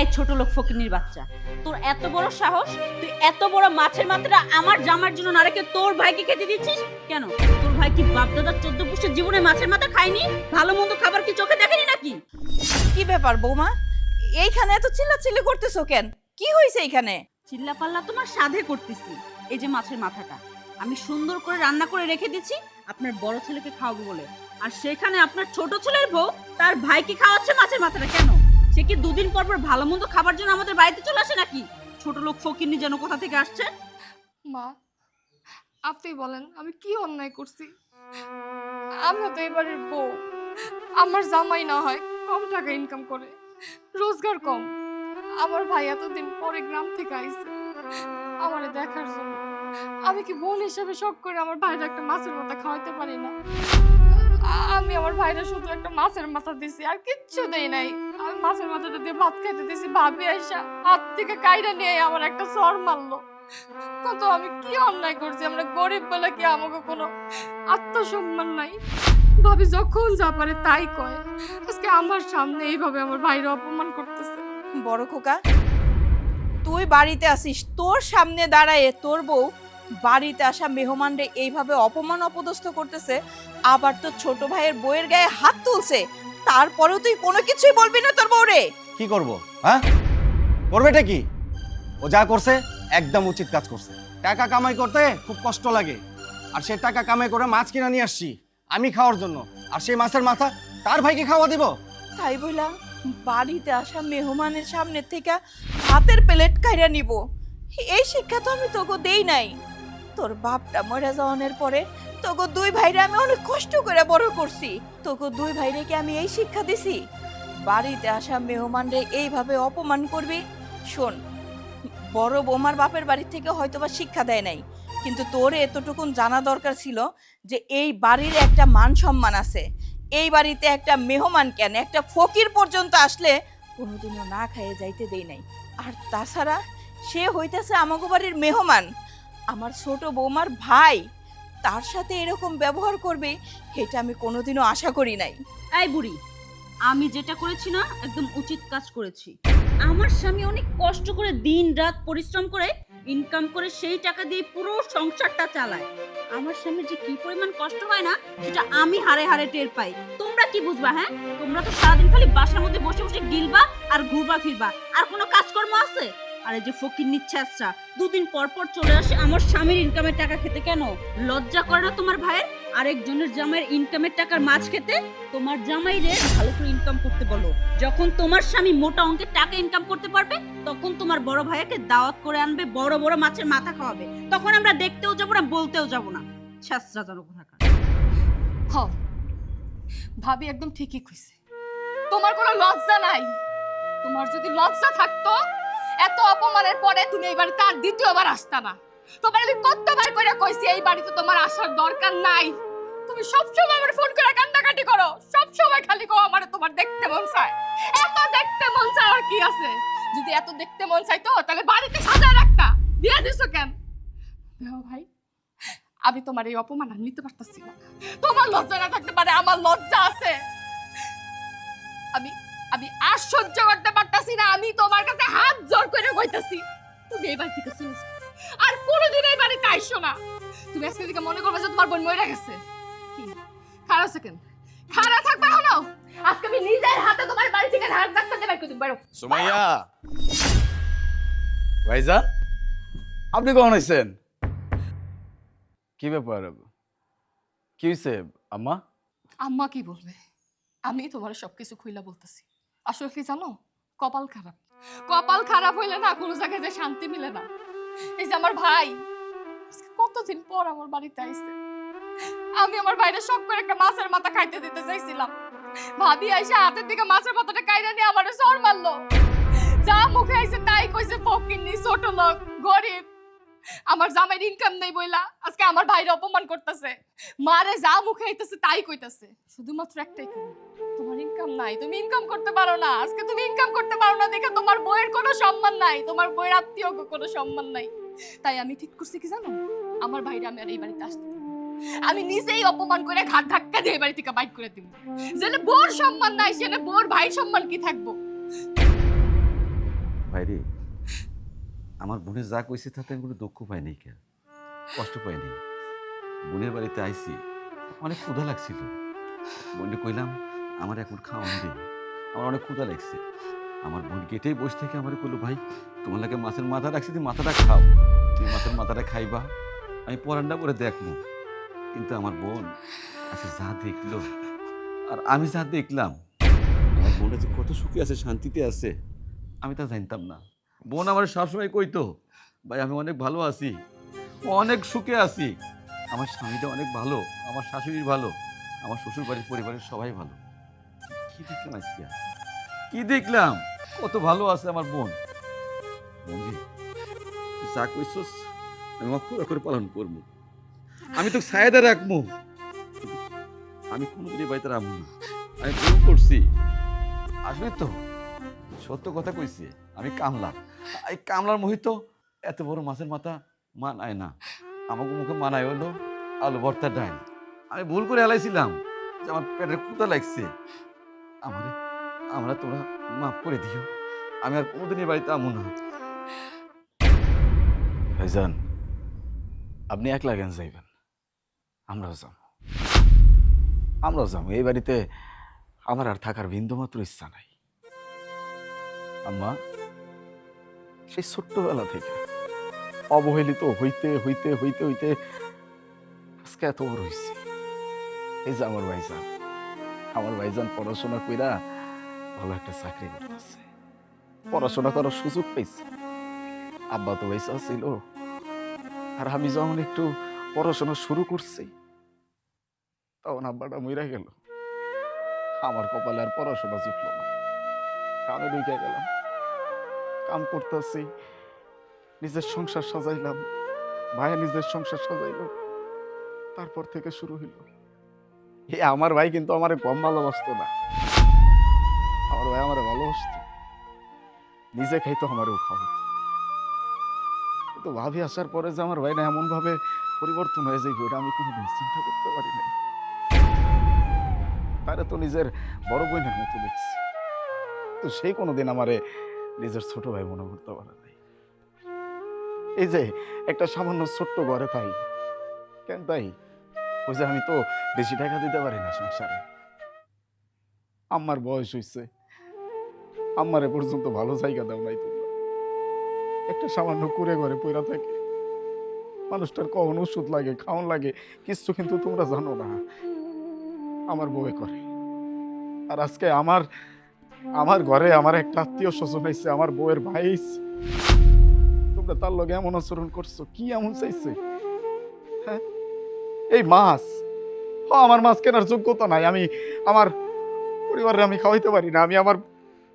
এই ছোট লোক ফকিনির বাচ্চা। তোর এত বড় সাহস? তুই এত বড় মাছের মাত্রা আমার জামার জন্য না রেখে তোর ভাইকে খেতে দিচ্ছিস? কেন? তোর ভাই কি বাপদাদার চোদ্দ পুষ্টের জীবনে মাছের মাথা খায়নি? ভালো মন্দ খাবার কি চোখে দেখেনি নাকি? কি ব্যাপার বৌমা? এইখানে এত চিল্লা চিল্লাচিল্লি করতেছো কেন? কি হয়েছে এইখানে? চিল্লা পাল্লা তোমার সাধে করতেছি। এই যে মাছের মাথাটা আমি সুন্দর করে রান্না করে রেখে দিচ্ছি আপনার বড় ছেলেকে খাওয়াবো বলে। আর সেখানে আপনার ছোট ছেলের বউ তার ভাইকে খাওয়াচ্ছে মাছের মাথাটা কেন? সে কি দুদিন পর পর ভালো মন্দ খাবার জন্য আমাদের বাড়িতে চলে আসে নাকি? ছোট লোক ফকিরনি যেন কোথা থেকে আসছে? মা, আপনি বলেন, আমি কি অন্যায় করছি? আমিও তো এবারের বউ। আমার জামাই না হয় কম টাকা ইনকাম করে, রোজগার কম। আমার ভাই এতদিন পরে গ্রাম থেকে আইছে। আমারে দেখার জন্য। আমি কি বোন হিসেবে শখ করে আমার ভাইরা একটা মাছের মাথা খাওয়াইতে পারি না? ভাইরা, শুধু একটা মাছের মাথা দিছি, আর কিচ্ছু দেই নাই। আমি মাছের মাথাটা দিয়ে ভাত খাইতে দিছি, ভাবি আইসা হাত থেকে কাইরা নিয়ে আমার একটা সর মারলো। কত আমি কি অন্যায় করছি, আমরা গরিব বলে কি আমাকে কোনো আত্মসম্মান নাই? ভাবি, যখন যা পারে তাই কয়। আজকে আমার সামনে এইভাবে আমার ভাইরা অপমান করতেছে। বড় খোকা, তুই বাড়িতে আসিস, তোর সামনে দাঁড়ায় তোর বউ বাড়িতে আসা মেহমানরে এইভাবে অপমান অপদস্থ করতেছে আবার তো ছোট ভাইয়ের বউয়ের গায়ে হাত তুলছে তারপরেও তুই কোনো কিছুই বলবি না তোর বউরে। কি করব হ্যাঁ? করবেটা কি? ও যা করছে একদম উচিত কাজ করছে। টাকা কামাই করতে খুব কষ্ট লাগে। আর সে টাকা কামাই করে মাছ কিনে নিয়ে আসছি আমি খাওয়ার জন্য। আর সেই মাছের মাথা তার ভাইকে খাওয়া দিব। তাই বইলা বাড়িতে আসা মেহমানের সামনে থেকে হাতের প্লেট কাইরা নিব। এই শিক্ষা তো আমি তোকে দেই নাই। তোর বাপটা মরে যাওয়ানোর পরে তোকে দুই ভাইরে আমি অনেক কষ্ট করে বড় করছি। তোকে দুই ভাইরে কি আমি এই শিক্ষা দিছি। বাড়িতে আসা মেহমানরে এইভাবে অপমান করবি? শোন, বড় বৌমার বাপের বাড়ি থেকে হয়তোবা শিক্ষা দেয় নাই, কিন্তু তোর এতটুকুন জানা দরকার ছিল যে এই বাড়ির একটা মান সম্মান আছে। এই বাড়িতে একটা মেহমান কেন, একটা ফকির পর্যন্ত আসলে কোনোদিনও না খাইয়ে যাইতে দেই নাই। আর তাছাড়া সে হইতেছে আমাগো বাড়ির মেহমান। আমার ছোট বৌমার ভাই তার সাথে এরকম ব্যবহার করবে, এটা আমি কোনোদিনও আশা করি নাই। এই বুড়ি, আমি যেটা করেছি না, একদম উচিত কাজ করেছি। আমার স্বামী অনেক কষ্ট করে দিন রাত পরিশ্রম করে ইনকাম করে সেই টাকা দিয়ে পুরো সংসারটা চালায়। আমার স্বামীর যে কি পরিমাণ কষ্ট হয় না, সেটা আমি হারে হারে টের পাই। তোমরা কি বুঝবা হ্যাঁ? তোমরা তো সারাদিন খালি বাসার মধ্যে বসে বসে গিলবা আর ঘুরবা ফিরবা। আর কোনো কাজকর্ম আছে? আর এই যে ফকির নিচ্ছে আচ্ছা দুদিন পর পর চলে আসে আমার স্বামীর ইনকামের টাকা খেতে, কেন? লজ্জা করে না তোমার ভাইয়ের? আরেকজনের জামাইয়ের ইনকামের টাকার মাছ খেতে? তোমার জামাই ভালো করে ইনকাম করতে বলো। যখন তোমার স্বামী মোটা অঙ্কের টাকা ইনকাম করতে পারবে, তখন তোমার বড় ভাইয়াকে দাওয়াত করে আনবে, বড় বড় মাছের মাথা খাওয়াবে। তখন আমরা দেখতেও যাব না, বলতেও যাব না। ছাত্রা জানো কোথাকার। হ, ভাবি একদম ঠিকই কইছে। তোমার কোনো লজ্জা নাই। তোমার যদি লজ্জা থাকতো এত অপমানের পরে তুমি এই বাড়িতে আর দ্বিতীয়বার আসতা না? তোমার আমি কতবার করে কইছি, এই বাড়িতে তোমার আসার দরকার নাই। তুমি সবসময় আমার ফোন করে কান্নাকাটি করো, সবসময় খালি কো আমার তোমার দেখতে মন চায়। এত দেখতে মন চায় আর কি আছে? যদি এত দেখতে মন চাইতো, তাহলে বাড়িতে সাজায় রাখতা। বিয়ে দিছো কেন? ভাই, আমি তোমার এই অপমান আর নিতে পারতাছি না। তোমার লজ্জা না থাকতে পারে, আমার লজ্জা আছে। আমি আমি আর সহ্য করতে পারতাছি না আমি তোমার কাছে হাত জোর করে কইতাছি। তুমি এই বাড়ি থেকে চলে। আর কোনোদিন এই বাড়িতে আইসো না। তুমি আজকে দিকে মনে করবে যে তোমার বোন মরে গেছে। কি? খারাপ সেকেন্ড খারাপ থাকবে হলো আজকে আমি নিজের হাতে তোমার বাড়ি থেকে হাত ডাক্তার দেবে তুমি বেরো। সুমাইয়া! ভাইজান? আপনি কখন আইছেন? কি ব্যাপার? কি হয়েছে আম্মা? আম্মা কি বলবে? আমি তোমার সবকিছু খুইলা বলতেছি। আসলে কি জানো? কপাল খারাপ। কপাল খারাপ হইলে না কোনো জায়গায় যে শান্তি মিলে না। এই যে আমার ভাই কতদিন পর আমার বাড়িতে আইছে? আমি আমার বাইরে শখ করে একটা মাছের মাথা খাইতে দিতে চাইছিলাম। ভাবি আইসা হাতের দিকে মাছের মাথাটা কাইরা নিয়ে আমার সর মারলো। যা মুখে আইছে তাই কইছে, ফকিন্নি, ছোট লোক, গরিব আমার জামাইর ইনকাম নেই বইলা। আজকে আমার ভাইরে অপমান করতেছে। মারে যা মুখে আইতেছে তাই কইতাছে। শুধুমাত্র একটাই কারণ, তোমার ইনকাম নাই। তুমি ইনকাম করতে পারো না। আজকে তুমি ইনকাম করতে পারো না দেখে তোমার বইয়ের কোনো সম্মান নাই। তোমার বইয়ের আত্মীয় কোনো সম্মান নাই। তাই আমি ঠিক করছি কি জানো? আমার ভাইরা আমি আর এই বাড়িতে আসতে আমি নিজেই অপমান করে ঘাট ধাক্কা দিয়ে বাড়ি থেকে বাইক করে দিব। যেন বোর সম্মান নাই, সেনে বোর ভাই সম্মান কি থাকব? ভাইরে আমার বোনের যা কইছে তাতে আমি কোনো দুঃখ পাই নাই কে কষ্ট পাই নাই। বোনের বাড়িতে আইছি, অনেক ক্ষুধা লাগছিল। বোনকে কইলাম, আমার এখন খাওয়ান দে আমার অনেক ক্ষুধা লাগছে। আমার বোন গেটেই বসে থেকে আমার কইলো, ভাই, তোমার লাগে মাছের মাথা রাখছি, তুমি মাথাটা খাও। তুমি মাছের মাথাটা খাইবা, আমি পরান্ডা করে দেখব। কিন্তু আমার বোন আচ্ছা যা দেখল, আর আমি যা দেখলাম, আমার বোনটা যে কত সুখী আছে, শান্তিতে আছে, আমি তা জানতাম না। বোন আমার সবসময় কইতো ভাই, আমি অনেক ভালো আছি। অনেক সুখে আছি। আমার স্বামীটা অনেক ভালো, আমার শাশুড়ি ভালো, আমার শ্বশুর বাড়ির পরিবারের সবাই ভালো। কি দেখলাম আজকে? কি দেখলাম? কত ভালো আছে আমার বোন। যা কইছস, আমি অক্ষর অক্ষর পালন করব। আমি তো ছায়াদা রাখব। আমি কোনোদিনই বাড়িতে রাখব না। আমি ভুল করছি। আসলে তো সত্য কথা কইছি। আমি কামলা। এই কামলার মোহিত এত বড় মাছের মাথা মানায় না। আমাকে মুখে মানায় হলো আলু ভর্তা ডাইল আমি ভুল করে এলাইছিলাম যে আমার পেটের ক্ষুদা লাগছে। আমারে আমরা তোমরা মাফ করে দিও। আমি আর কোনোদিনই বাড়িতে আমু না। ভাইজান আপনি একলা কেন যাইবেন? আমরাও যাব। আমরাও যাব। এই বাড়িতে আমার আর থাকার বিন্দুমাত্র ইচ্ছা নাই। আম্মা সেই ছোট্টবেলা থেকে। অবহেলিত হইতে হইতে হইতে হইতে আজকে এত বড় হয়েছে এই যে আমার ভাইজান আমার ভাইজান পড়াশোনা কইরা ভালো একটা চাকরি করতেছে। পড়াশোনা করার সুযোগ পাইছে। আব্বা তো ভাইসা ছিল আর আমি যখন একটু পড়াশোনা শুরু করছি, তখন আব্বাটা মইরা গেল। আমার কপালে আর পড়াশোনা জুটলো না। কামে ঢুকে গেলাম। কাম করতেছি। নিজের সংসার সাজাইলাম। ভাই নিজের সংসার সাজাইল। তারপর থেকে শুরু হইল। এ আমার ভাই কিন্তু আমার কম ভালোবাসতো না। আমার ভাই আমার ভালোবাসতো। নিজে খাইতো আমারও খাওয়াতো কিন্তু ভাবি আসার পরে যে আমার ভাইটা এমন ভাবে পরিবর্তন হয়ে যাইবে ওটা আমি কোনোদিন চিন্তা করতে পারি নাই। তারা তো নিজের বড় বোনের মতো দেখছি। তো সেই কোনোদিন আমারে নিজের ছোট ভাই মনে করতে পারে নাই। এই যে, একটা সামান্য ছোট্ট ঘরে পাই। কেন তাই? ওই যে আমি তো বেশি টাকা দিতে পারি না সংসারে। আমার বয়স হইছে। এ পর্যন্ত ভালো জায়গা দাও নাই তোমরা। একটা সামান্য কুড়ে ঘরে পইরা থাকে। মানুষটার কখন ওষুধ লাগে খাওয়ান লাগে কিছু কিন্তু তোমরা জানো না। আমার বউয়ে করে। আর আজকে আমার আমার ঘরে আমার একটা আত্মীয় স্বজন হয়েছে আমার বউয়ের ভাই। তোমরা তার লগে এমন আচরণ করছ, কি এমন চাইছে? হ্যাঁ? এই মাছ, হ, আমার মাছ কেনার যোগ্যতা নাই, আমি আমার পরিবারে আমি খাওয়াইতে পারি না, আমি আমার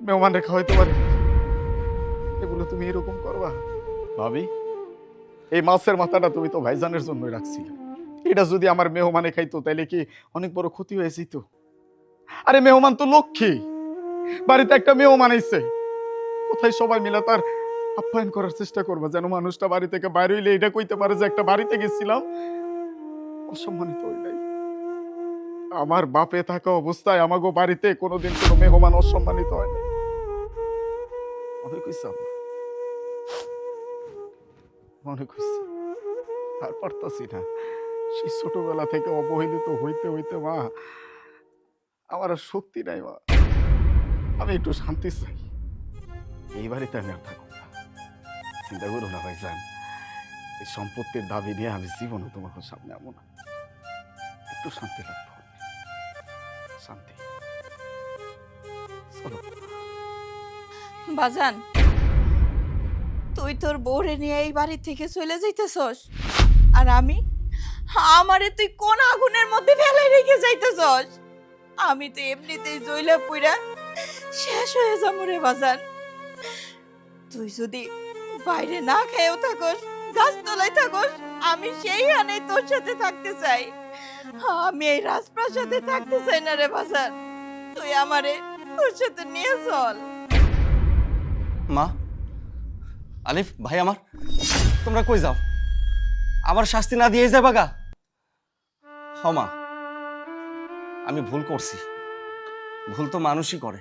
মেহমানরে খাওয়াইতে পারি। এগুলো তুমি এরকম করবা? ভাবি, এই মাছের মাথাটা তুমি তো ভাইজানের জন্যই রাখছিলে। এটা যদি আমার মেহমানে খাইতো, তাইলে কি অনেক বড় ক্ষতি হয়ে যেত? আরে, মেহমান তো লক্ষ্মী। বাড়িতে একটা মেহমান আইছে কোথায় সবাই মিলে তার আপ্যায়ন করার চেষ্টা করবা? যেন মানুষটা বাড়ি থেকে বাইরে হইলে এটা কইতে পারে যে একটা বাড়িতে গেছিলাম। অসম্মানিত আমার বাপে থাকা অবস্থায় আমাগো বাড়িতে কোনোদিন কোনো মেহমান অসম্মানিত হয় না আর পারতাছি না। সেই ছোটবেলা থেকে অবহেলিত হইতে হইতে মা, আমার শক্তি নাই মা। আমি একটু শান্তি চাই। এই বাড়িতে আমি আর থাকব না। চিন্তা করো না ভাইজান, এই সম্পত্তির দাবি নিয়ে আমি জীবনে তোমাকে সামনে আমো না। একটু শান্তি লাগবো শান্তি। বাজান, তুই তোর বউরে নিয়ে এই বাড়ি থেকে চলে যাইতেছস? আর আমি? আমারে তুই কোন আগুনের মধ্যে ফেলাই রেখে যাইতেছস? আমি তো এমনিতেই জইলা পুইরা শেষ হয়ে যাব রে বাজান। তুই যদি বাইরে না খেয়েও থাকস, গাছতলায় থাকস, আমি সেই হানে তোর সাথে থাকতে চাই। আমি এই রাজপ্রাসাদে থাকতে চাই না রে বাজার তুই আমারে তোর সাথে নিয়ে চল। মা, আলিফ, ভাই আমার, তোমরা কই যাও? আমার শাস্তি না দিয়ে যাবা গা? হ মা, আমি ভুল করছি। ভুল তো মানুষই করে।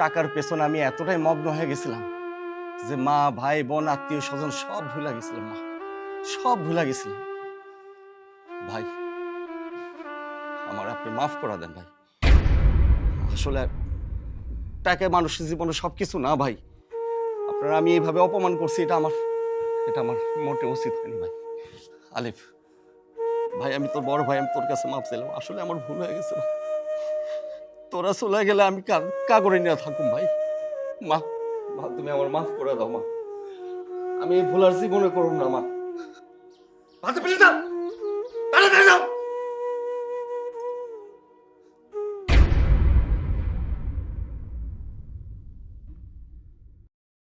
টাকার পেছনে আমি এতটাই মগ্ন হয়ে গেছিলাম যে মা, ভাই, বোন, আত্মীয় স্বজন সব ভুলে গেছিলাম, মা। সব ভুলে গেছিলাম। ভাই, আমার আপনি মাফ করে দেন, ভাই। আসলে টাকায় মানুষের জীবনে সব কিছু না, ভাই। আপনারা আমি এইভাবে অপমান করছি, এটা আমার এটা আমার মোটে উচিত হয়নি, ভাই। আলিফ, ভাই, আমি তোর বড় ভাই, আমি তোর কাছে মাপ চাইলাম। আসলে আমার ভুল হয়ে গেছে, ভাই। তোরা চলে গেলে আমি কা করে নিয়ে থাকুম ভাই। মা মা, তুমি আমার মাফ করে দাও, মা। আমি এই ভুল আর জীবনে করুম না, মা। মাথা পেলে